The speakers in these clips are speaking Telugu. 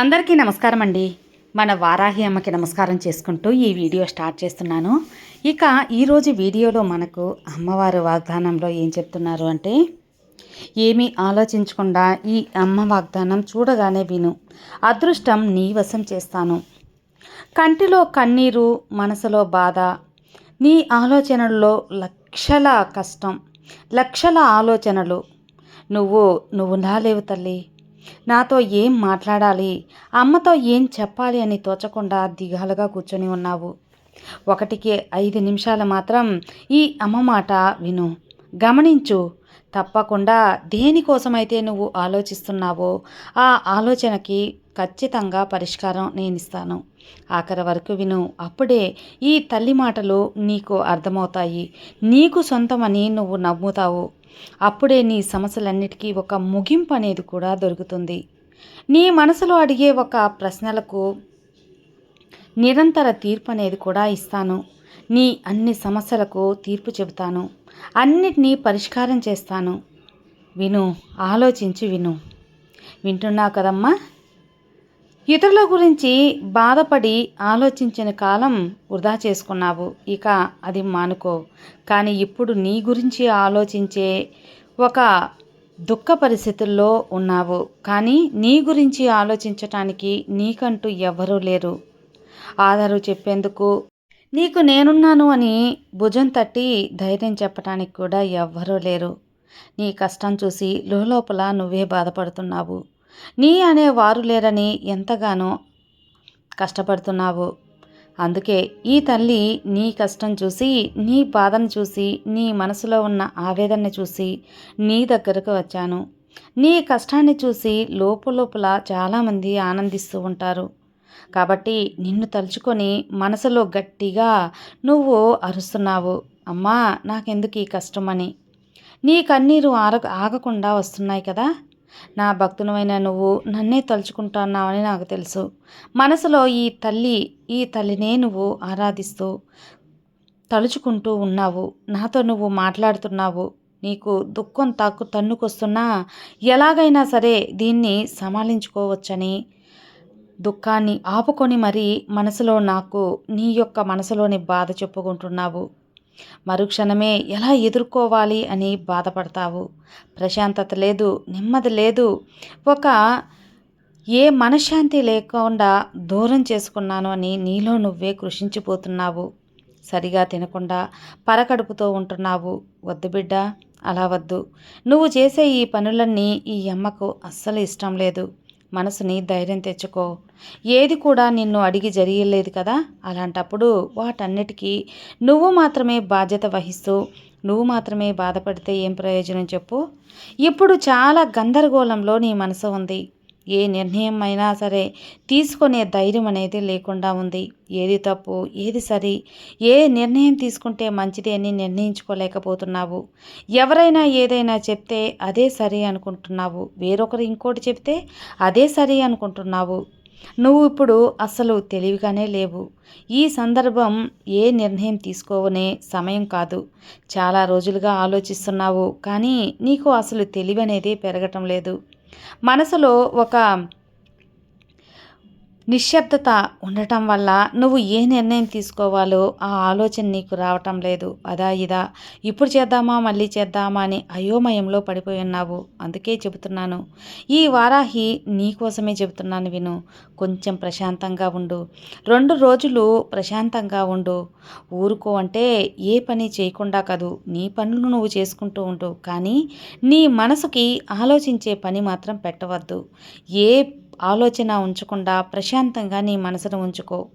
అందరికీ నమస్కారం అండి. మన వారాహి అమ్మకి నమస్కారం చేసుకుంటూ ఈ వీడియో స్టార్ట్ చేస్తున్నాను. ఇక ఈరోజు వీడియోలో మనకు అమ్మవారు వాగ్దానంలో ఏం చెప్తున్నారు అంటే ఏమీ ఆలోచించకుండా ఈ అమ్మ వాగ్దానం చూడగానే విను. అదృష్టం నీ వశం చేస్తాను. కంటిలో కన్నీరు మనసులో బాధ నీ ఆలోచనల్లో లక్షల కష్టం లక్షల ఆలోచనలు. నువ్వు నువ్వు నాలేవు తల్లి. నాతో ఏం మాట్లాడాలి? అమ్మతో ఏం చెప్పాలి అని తోచకుండా దిగాలుగా కూర్చొని ఉన్నావు. ఒకటికి ఐదు నిమిషాలు మాత్రం ఈ అమ్మ మాట విను. గమనించు తప్పకుండా దేనికోసమైతే నువ్వు ఆలోచిస్తున్నావో ఆ ఆలోచనకి ఖచ్చితంగా పరిష్కారం నేను ఇస్తాను ఆఖరి వరకు విను. అప్పుడే ఈ తల్లి మాటలు నీకు అర్థమవుతాయి. నీకు సొంతమని నువ్వు నమ్ముతావు. అప్పుడే నీ సమస్యలన్నిటికీ ఒక ముగింపు అనేది కూడా దొరుకుతుంది. నీ మనసులో అడిగే ఒక ప్రశ్నలకు నిరంతర తీర్పు అనేది కూడా ఇస్తాను. నీ అన్ని సమస్యలకు తీర్పు చెబుతాను. అన్నిటినీ పరిష్కారం చేస్తాను. విను ఆలోచించి విను. వింటున్నావు కదమ్మా? ఇతరుల గురించి బాధపడి ఆలోచించిన కాలం వృధా చేసుకున్నావు. ఇక అది మానుకో. కానీ ఇప్పుడు నీ గురించి ఆలోచించే ఒక దుఃఖ పరిస్థితుల్లో ఉన్నావు. కానీ నీ గురించి ఆలోచించటానికి నీకంటూ ఎవ్వరూ లేరు. ఆధారు చెప్పేందుకు నీకు నేనున్నాను అని భుజం తట్టి ధైర్యం చెప్పడానికి కూడా ఎవ్వరూ లేరు. నీ కష్టం చూసి లోపల నువ్వే బాధపడుతున్నావు. నీ అనే వారు లేరని ఎంతగానో కష్టపడుతున్నావు. అందుకే ఈ తల్లి నీ కష్టం చూసి నీ బాధను చూసి నీ మనసులో ఉన్న ఆవేదనని చూసి నీ దగ్గరకు వచ్చాను. నీ కష్టాన్ని చూసి లోపల చాలామంది ఆనందిస్తూ ఉంటారు. కాబట్టి నిన్ను తలుచుకొని మనసులో గట్టిగా నువ్వు అరుస్తున్నావు అమ్మా నాకెందుకు ఈ కష్టమని? నీ కన్నీరు ఆర ఆగకుండా వస్తున్నాయి కదా? నా భక్తునమైన నువ్వు నన్నే తలుచుకుంటున్నావని నాకు తెలుసు. మనసులో ఈ తల్లి ఈ తల్లినే నువ్వు ఆరాధిస్తూ తలుచుకుంటూ ఉన్నావు. నాతో నువ్వు మాట్లాడుతున్నావు. నీకు దుఃఖం తాకు తన్నుకొస్తున్నా ఎలాగైనా సరే దీన్ని సమాలించుకోవచ్చని దుఃఖాన్ని ఆపుకొని మరీ మనసులో నాకు నీ యొక్క మనసులోని బాధ చెప్పుకుంటున్నావు. మరుక్షణమే ఎలా ఎదుర్కోవాలి అని బాధపడతావు? ప్రశాంతత లేదు నెమ్మది లేదు. ఒక ఏ మనశ్శాంతి లేకుండా దూరం చేసుకున్నాను అని నీలో నువ్వే కృషించిపోతున్నావు. సరిగా తినకుండా పరకడుపుతో ఉంటున్నావు. వద్దు బిడ్డ అలా వద్దు. నువ్వు చేసే ఈ పనులన్నీ ఈ అమ్మకు అస్సలు ఇష్టం లేదు. మనసుని ధైర్యం తెచ్చుకో. ఏది కూడా నిన్ను అడిగి జరిగలేదు కదా? అలాంటప్పుడు వాటన్నిటికీ నువ్వు మాత్రమే బాధ్యత వహిస్తూ నువ్వు మాత్రమే బాధపడితే ఏం ప్రయోజనం చెప్పు? ఇప్పుడు చాలా గందరగోళంలో నీ మనసు ఉంది. ఏ నిర్ణయం అయినా సరే తీసుకునే ధైర్యం అనేది లేకుండా ఉంది. ఏది తప్పు ఏది సరి ఏ నిర్ణయం తీసుకుంటే మంచిది అని నిర్ణయించుకోలేకపోతున్నావు. ఎవరైనా ఏదైనా చెప్తే అదే సరి అనుకుంటున్నావు. వేరొకరు ఇంకోటి చెప్తే అదే సరి అనుకుంటున్నావు. నువ్వు ఇప్పుడు అసలు తెలివిగానే లేవు. ఈ సందర్భం ఏ నిర్ణయం తీసుకోవనే సమయం కాదు. చాలా రోజులుగా ఆలోచిస్తున్నావు కానీ నీకు అసలు తెలివి అనేది పెరగటం లేదు. మనసులో ఒక నిశ్శబ్దత ఉండటం వల్ల నువ్వు ఏ నిర్ణయం తీసుకోవాలో ఆ ఆలోచన నీకు రావటం లేదు. అదా ఇదా. ఇప్పుడు చేద్దామా మళ్ళీ చేద్దామా అని అయోమయంలో పడిపోయి ఉన్నావు. అందుకే చెబుతున్నాను. ఈ వారాహి నీకోసమే చెబుతున్నాను విను. కొంచెం ప్రశాంతంగా ఉండు. రెండు రోజులు ప్రశాంతంగా ఉండు. ఊరుకో అంటే ఏ పని చేయకుండా కదూ. నీ పనులు నువ్వు చేసుకుంటూ ఉండు. కానీ నీ మనసుకి ఆలోచించే పని మాత్రం పెట్టవద్దు. ఏ ఆలోచన ఉంచకుండా ప్రశాంతంగా నీ మనసును ఉంచుకో.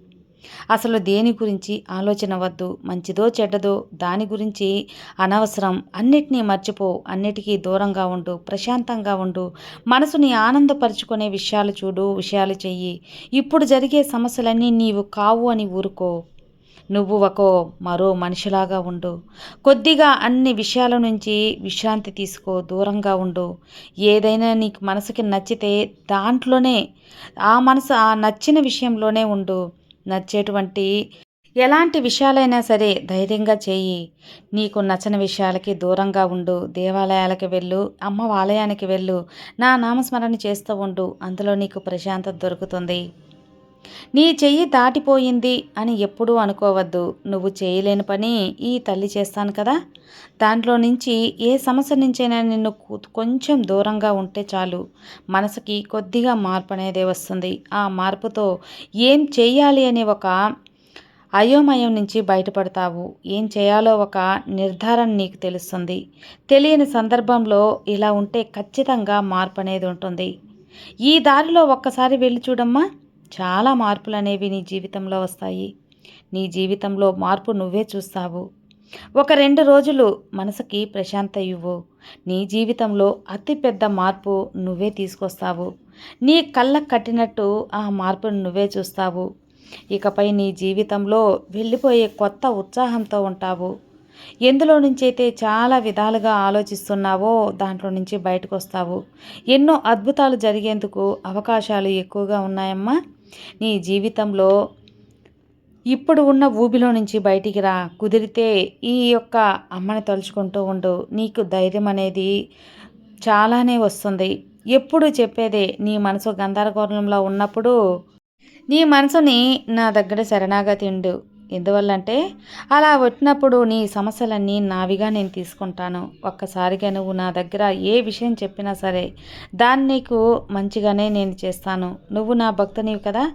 అసలు దేని గురించి ఆలోచన వద్దు మంచిదో చెడ్డదో దాని గురించి అనవసరం. అన్నిటినీ మర్చిపో అన్నిటికీ దూరంగా ఉండు ప్రశాంతంగా ఉండు. మనసుని ఆనందపరుచుకునే విషయాలు చూడు విషయాలు చెయ్యి. ఇప్పుడు జరిగే సమస్యలన్నీ నీవు కావు అని ఊరుకో. నువ్వు ఒక మరో మనిషిలాగా ఉండు. కొద్దిగా అన్ని విషయాల నుంచి విశ్రాంతి తీసుకో దూరంగా ఉండు. ఏదైనా నీకు మనసుకి నచ్చితే దాంట్లోనే ఆ మనసు ఆ నచ్చిన విషయంలోనే ఉండు. నచ్చేటువంటి ఎలాంటి విషయాలైనా సరే ధైర్యంగా చేయి. నీకు నచ్చని విషయాలకి దూరంగా ఉండు. దేవాలయాలకి వెళ్ళు అమ్మ ఆలయానికి వెళ్ళు. నా నామస్మరణ చేస్తూ ఉండు. అందులో నీకు ప్రశాంతత దొరుకుతుంది. నీ చెయ్యి దాటిపోయింది అని ఎప్పుడూ అనుకోవద్దు. నువ్వు చేయలేని పని ఈ తల్లి చేస్తాను కదా. దాంట్లో నుంచి ఏ సమస్య నుంచైనా నిన్ను కొంచెం దూరంగా ఉంటే చాలు. మనసుకి కొద్దిగా మార్పు అనేది వస్తుంది. ఆ మార్పుతో ఏం చేయాలి అనే ఒక అయోమయం నుంచి బయటపడతావు. ఏం చేయాలో ఒక నిర్ధారణ నీకు తెలుస్తుంది. తెలియని సందర్భంలో ఇలా ఉంటే ఖచ్చితంగా మార్పు అనేది ఉంటుంది. ఈ దారిలో ఒక్కసారి వెళ్ళి చూడమ్మా. చాలా మార్పులు అనేవి నీ జీవితంలో వస్తాయి. నీ జీవితంలో మార్పు నువ్వే చూస్తావు. ఒక రెండు రోజులు మనసుకి ప్రశాంత ఇవ్వు. నీ జీవితంలో అతిపెద్ద మార్పు నువ్వే తీసుకొస్తావు. నీ కళ్ళకు కట్టినట్టు ఆ మార్పును నువ్వే చూస్తావు. ఇకపై నీ జీవితంలో వెళ్ళిపోయే కొత్త ఉత్సాహంతో ఉంటావు. ఎందులో నుంచి అయితే చాలా విధాలుగా ఆలోచిస్తున్నావో దాంట్లో నుంచి బయటకు వస్తావు ఎన్నో అద్భుతాలు జరిగేందుకు అవకాశాలు ఎక్కువగా ఉన్నాయమ్మా. నీ జీవితంలో ఇప్పుడు ఉన్న ఊబిలో నుంచి బయటికి రా. కుదిరితే ఈ యొక్క అమ్మని తలుచుకుంటూ ఉండు. నీకు ధైర్యం అనేది చాలానే వస్తుంది. ఎప్పుడు చెప్పేదే నీ మనసు గందరగోళంలో ఉన్నప్పుడు నీ మనసుని నా దగ్గర శరణాగతి ఉండు. ఎందువల్లంటే అలా వచ్చినప్పుడు నీ సమస్యలన్నీ నావిగా నేను తీసుకుంటాను. ఒక్కసారిగా నువ్వు నా దగ్గర ఏ విషయం చెప్పినా సరే దాన్ని నీకు మంచిగానే నేను చేస్తాను. నువ్వు నా భక్తునివి కదా?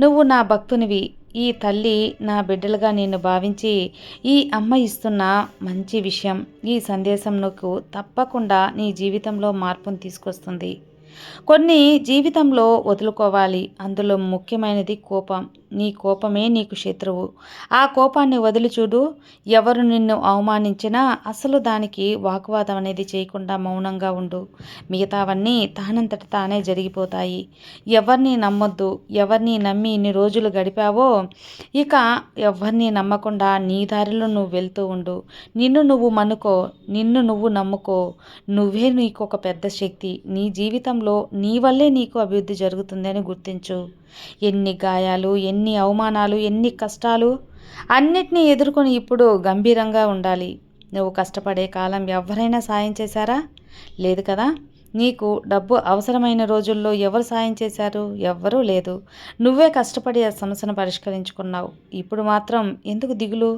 నువ్వు నా భక్తునివి. ఈ తల్లి నా బిడ్డలుగా నేను భావించి ఈ అమ్మ ఇస్తున్న మంచి విషయం ఈ సందేశం నువ్వు తప్పకుండా నీ జీవితంలో మార్పును తీసుకొస్తుంది. కొన్ని జీవితంలో వదులుకోవాలి. అందులో ముఖ్యమైనది కోపం. నీ కోపమే నీకు శత్రువు. ఆ కోపాన్ని వదిలి చూడు. ఎవరు నిన్ను అవమానించినా అసలు దానికి వాగ్వాదం అనేది చేయకుండా మౌనంగా ఉండు. మిగతావన్నీ తానంతట తానే జరిగిపోతాయి. ఎవరిని నమ్మొద్దు. ఎవరిని నమ్మి ఇన్ని రోజులు గడిపావో ఇక ఎవరిని నమ్మకుండా నీ దారిలో నువ్వు వెళ్తూ ఉండు. నిన్ను నువ్వు మనుకో. నిన్ను నువ్వు నమ్ముకో. నువ్వే నీకు ఒక పెద్ద శక్తి. నీ జీవితంలో నీ వల్లే నీకు అభివృద్ధి జరుగుతుందని గుర్తించు. ఎన్ని గాయాలు ఎన్ని ఎన్ని అవమానాలు ఎన్ని కష్టాలు అన్నిటినీ ఎదుర్కొని ఇప్పుడు గంభీరంగా ఉండాలి. నువ్వు కష్టపడే కాలం ఎవరైనా సాయం చేశారా? లేదు కదా. నీకు డబ్బు అవసరమైన రోజుల్లో ఎవరు సాయం చేశారు? ఎవ్వరూ లేదు. నువ్వే కష్టపడి ఆ సమస్యను పరిష్కరించుకున్నావు. ఇప్పుడు మాత్రం ఎందుకు దిగులు?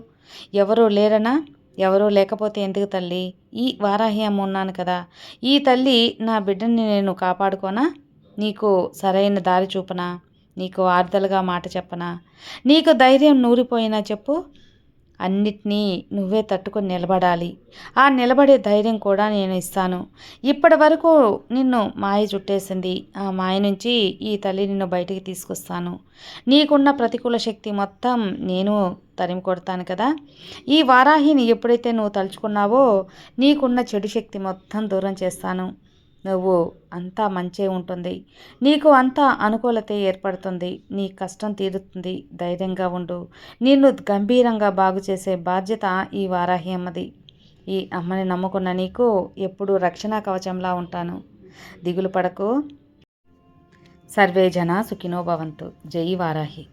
ఎవరూ లేరనా? ఎవరూ లేకపోతే ఎందుకు తల్లి? ఈ వారాహి అమ్మ ఉన్నాను కదా. ఈ తల్లి నా బిడ్డని నేను కాపాడుకోనా? నీకు సరైన దారి చూపనా? నీకు ఆర్దలుగా మాట చెప్పనా? నీకు ధైర్యం నూరిపోయినా చెప్పు. అన్నిటినీ నువ్వే తట్టుకొని నిలబడాలి. ఆ నిలబడే ధైర్యం కూడా నేను ఇస్తాను. ఇప్పటి వరకు నిన్ను మాయ చుట్టేసింది. ఆ మాయ నుంచి ఈ తల్లి నిన్ను బయటికి తీసుకొస్తాను. నీకున్న ప్రతికూల శక్తి మొత్తం నేను తరిమి కొడతాను కదా. ఈ వారాహిని ఎప్పుడైతే నువ్వు తలుచుకున్నావో నీకున్న చెడు శక్తి మొత్తం దూరం చేస్తాను. నువ్వు అంతా మంచే ఉంటుంది. నీకు అంతా అనుకూలత ఏర్పడుతుంది. నీ కష్టం తీరుతుంది. ధైర్యంగా ఉండు. నిన్ను గంభీరంగా బాగు చేసే బాధ్యత ఈ వారాహి అమ్మది. ఈ అమ్మని నమ్ముకున్న నీకు ఎప్పుడూ రక్షణ కవచంలా ఉంటాను. దిగులు పడకు. సర్వే జన సుఖినో భవంతు. జై వారాహి.